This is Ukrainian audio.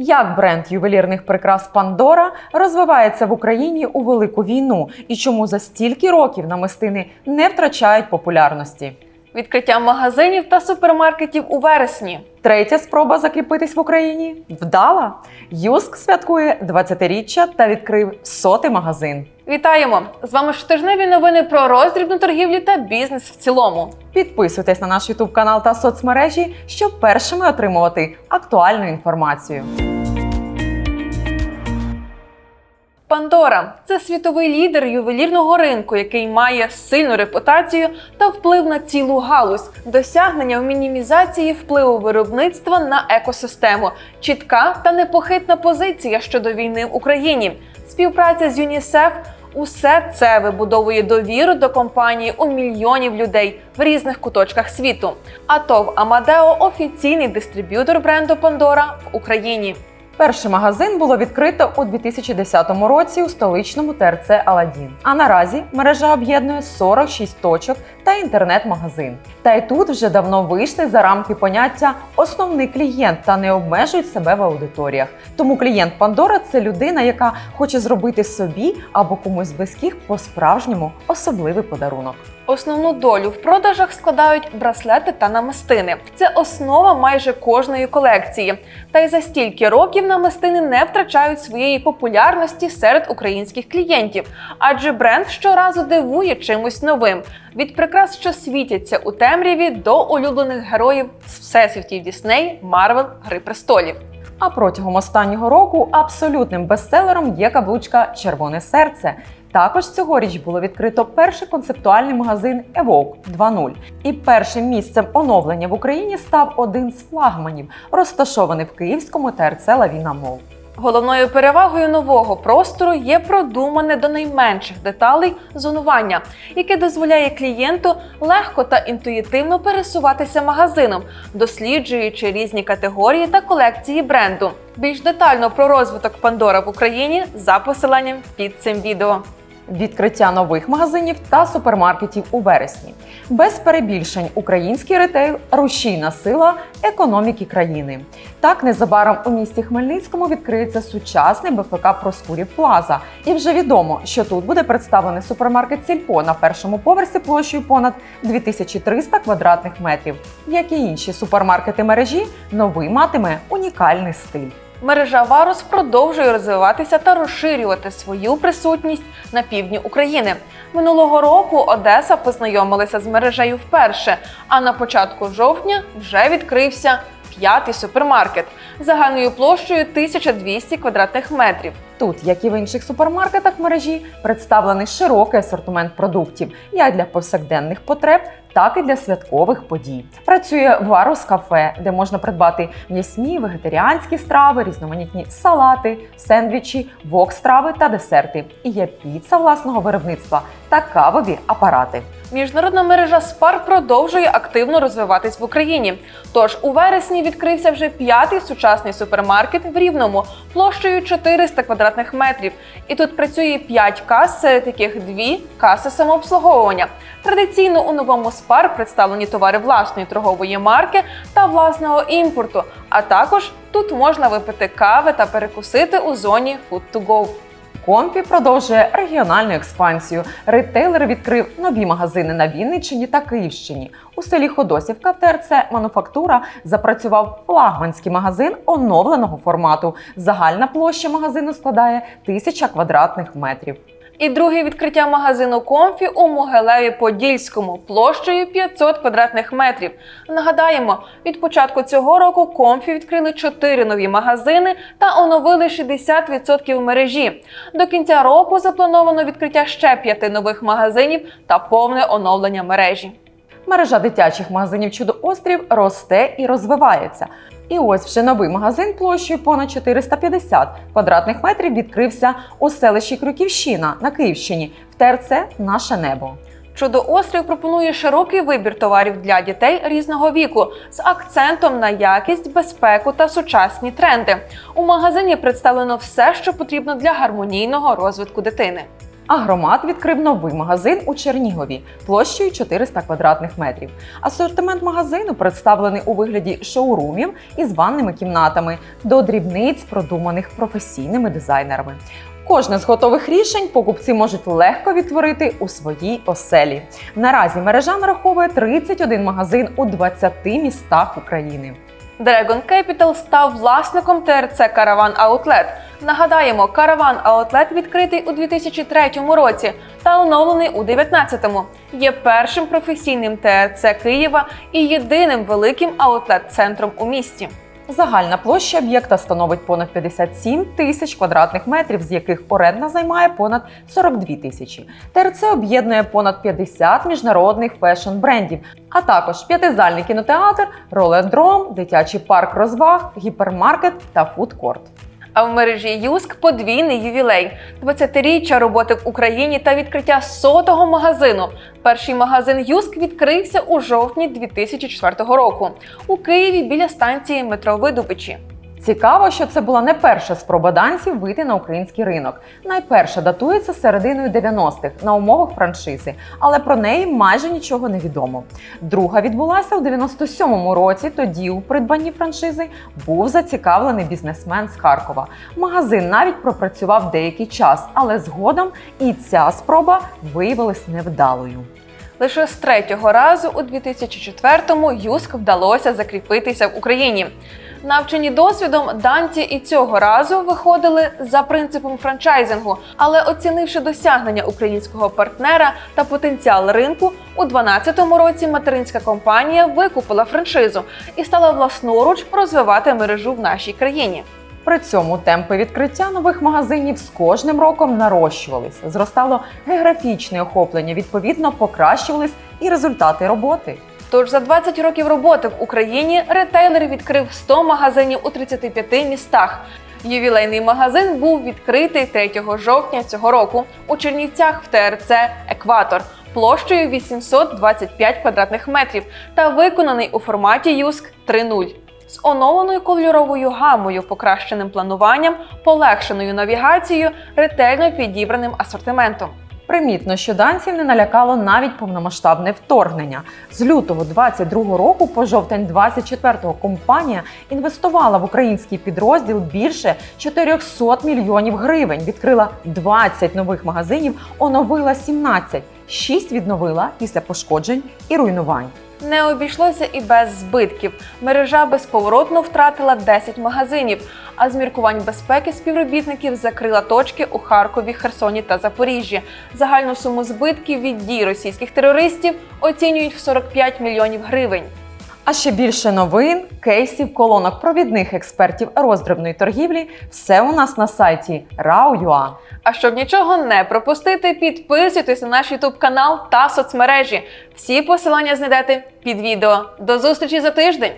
Як бренд ювелірних прикрас Пандора розвивається в Україні у велику війну і чому за стільки років намистини не втрачають популярності? Відкриття магазинів та супермаркетів у вересні. Третя спроба закріпитись в Україні вдала. Юск святкує 20-річчя та відкрив сотий магазин. Вітаємо! З вами щотижневі новини про роздрібну торгівлю та бізнес в цілому. Підписуйтесь на наш YouTube канал та соцмережі, щоб першими отримувати актуальну інформацію. Пандора це світовий лідер ювелірного ринку, який має сильну репутацію та вплив на цілу галузь, досягнення в мінімізації впливу виробництва на екосистему, чітка та непохитна позиція щодо війни в Україні, співпраця з ЮНІСЕФ. Усе це вибудовує довіру до компанії у мільйонів людей в різних куточках світу. А ТОВ Амадео офіційний дистриб'ютор бренду Пандора в Україні. Перший магазин було відкрито у 2010 році у столичному ТРЦ Аладдін. А наразі мережа об'єднує 46 точок та інтернет-магазин. Та й тут вже давно вийшли за рамки поняття основний клієнт та не обмежують себе в аудиторіях. Тому клієнт Пандора це людина, яка хоче зробити собі або комусь близьких по-справжньому особливий подарунок. Основну долю в продажах складають браслети та намистини. Це основа майже кожної колекції. Та й за стільки років намистини не втрачають своєї популярності серед українських клієнтів, адже бренд щоразу дивує чимось новим. Від прикрас, що світяться у темряві, до улюблених героїв з всесвітів Дісней, Марвел, Гри престолів. А протягом останнього року абсолютним бестселером є каблучка Червоне серце. Також цьогоріч було відкрито перший концептуальний магазин Evoke 2.0. І першим місцем оновлення в Україні став один з флагманів, розташований в київському ТРЦ Лавіна Мол. Головною перевагою нового простору є продумане до найменших деталей зонування, яке дозволяє клієнту легко та інтуїтивно пересуватися магазином, досліджуючи різні категорії та колекції бренду. Більш детально про розвиток Пандора в Україні за посиланням під цим відео. Відкриття нових магазинів та супермаркетів у вересні. Без перебільшень український ретейл рушійна сила економіки країни. Так, незабаром у місті Хмельницькому відкриється сучасний БФК Проскурів Плаза. І вже відомо, що тут буде представлений супермаркет Сільпо на першому поверсі площею понад 2300 квадратних метрів. Як і інші супермаркети мережі, новий матиме унікальний стиль. Мережа Варус продовжує розвиватися та розширювати свою присутність на півдні України. Минулого року Одеса познайомилася з мережею вперше, а на початку жовтня вже відкрився п'ятий супермаркет загальною площею 1200 квадратних метрів. Тут, як і в інших супермаркетах мережі, представлений широкий асортимент продуктів як для повсякденних потреб, так і для святкових подій. Працює Варус кафе, де можна придбати м'ясні, вегетаріанські страви, різноманітні салати, сендвічі, вок-страви та десерти. І є піца власного виробництва та кавові апарати. Міжнародна мережа Спар продовжує активно розвиватись в Україні. Тож у вересні відкрився вже п'ятий сучасний супермаркет в Рівному площею 400 квадратних метрів. І тут працює 5 кас, серед яких дві каси самообслуговування. Традиційно у новому спар представлені товари власної торгової марки та власного імпорту. А також тут можна випити кави та перекусити у зоні Food to Go. Комфі продовжує регіональну експансію. Ретейлер відкрив нові магазини на Вінниччині та Київщині. У селі Ходосівка в ТРЦ Мануфактура запрацював флагманський магазин оновленого формату. Загальна площа магазину складає тисяча квадратних метрів. І друге відкриття магазину Комфі у Могилеві Подільському площею 500 квадратних метрів. Нагадаємо, від початку цього року Комфі відкрили 4 нові магазини та оновили 60% мережі. До кінця року заплановано відкриття ще 5 нових магазинів та повне оновлення мережі. Мережа дитячих магазинів Чудо Острів росте і розвивається. І ось вже новий магазин площею понад 450 квадратних метрів відкрився у селищі Крюківщина на Київщині в ТРЦ Наше небо. Чудо острів пропонує широкий вибір товарів для дітей різного віку з акцентом на якість, безпеку та сучасні тренди. У магазині представлено все, що потрібно для гармонійного розвитку дитини. Агромат відкрив новий магазин у Чернігові площею 400 квадратних метрів. Асортимент магазину представлений у вигляді шоурумів із ванними кімнатами до дрібниць, продуманих професійними дизайнерами. Кожне з готових рішень покупці можуть легко відтворити у своїй оселі. Наразі мережа нараховує 31 магазин у 20 містах України. Dragon Capital став власником ТРЦ Caravan Outlet. Нагадаємо, Caravan Outlet відкритий у 2003 році та оновлений у 2019. Є першим професійним ТРЦ Києва і єдиним великим аутлет-центром у місті. Загальна площа об'єкта становить понад 57 тисяч квадратних метрів, з яких орендна займає понад 42 тисячі. ТРЦ об'єднує понад 50 міжнародних фешн-брендів, а також п'ятизальний кінотеатр, роледром, дитячий парк розваг, гіпермаркет та фудкорт. А в мережі Юск подвійний ювілей 20-річчя роботи в Україні та відкриття сотого магазину. Перший магазин Юск відкрився у жовтні 2004 року у Києві біля станції метро Видубичі. Цікаво, що це була не перша спроба данців вийти на український ринок. Найперша датується серединою 90-х на умовах франшизи, але про неї майже нічого не відомо. Друга відбулася у 97-му році. Тоді у придбанні франшизи був зацікавлений бізнесмен з Харкова. Магазин навіть пропрацював деякий час, але згодом і ця спроба виявилась невдалою. Лише з третього разу у 2004-му Юск вдалося закріпитися в Україні. Навчені досвідом, данці і цього разу виходили за принципом франчайзингу, але оцінивши досягнення українського партнера та потенціал ринку, у 2012 році материнська компанія викупила франшизу і стала власноруч розвивати мережу в нашій країні. При цьому темпи відкриття нових магазинів з кожним роком нарощувалися. Зростало географічне охоплення, відповідно, покращувались і результати роботи. Тож за 20 років роботи в Україні ретейлер відкрив 100 магазинів у 35 містах. Ювілейний магазин був відкритий 3 жовтня цього року у Чернівцях в ТРЦ Екватор площею 825 квадратних метрів та виконаний у форматі Юск 3.0 з оновленою кольоровою гамою, покращеним плануванням, полегшеною навігацією, ретельно підібраним асортиментом. Примітно, що данців не налякало навіть повномасштабне вторгнення. З лютого 22 року по жовтень 24-го компанія інвестувала в український підрозділ більше 400 мільйонів гривень. Відкрила 20 нових магазинів, оновила 17, 6 відновила після пошкоджень і руйнувань. Не обійшлося і без збитків. Мережа безповоротно втратила 10 магазинів, а з міркувань безпеки співробітників закрила точки у Харкові, Херсоні та Запоріжжі. Загальну суму збитків від дій російських терористів оцінюють в 45 мільйонів гривень. А ще більше новин, кейсів, колонок провідних експертів роздрібної торгівлі все у нас на сайті RAW.ua. А щоб нічого не пропустити, підписуйтесь на наш YouTube канал та соцмережі. Всі посилання знайдете під відео. До зустрічі за тиждень!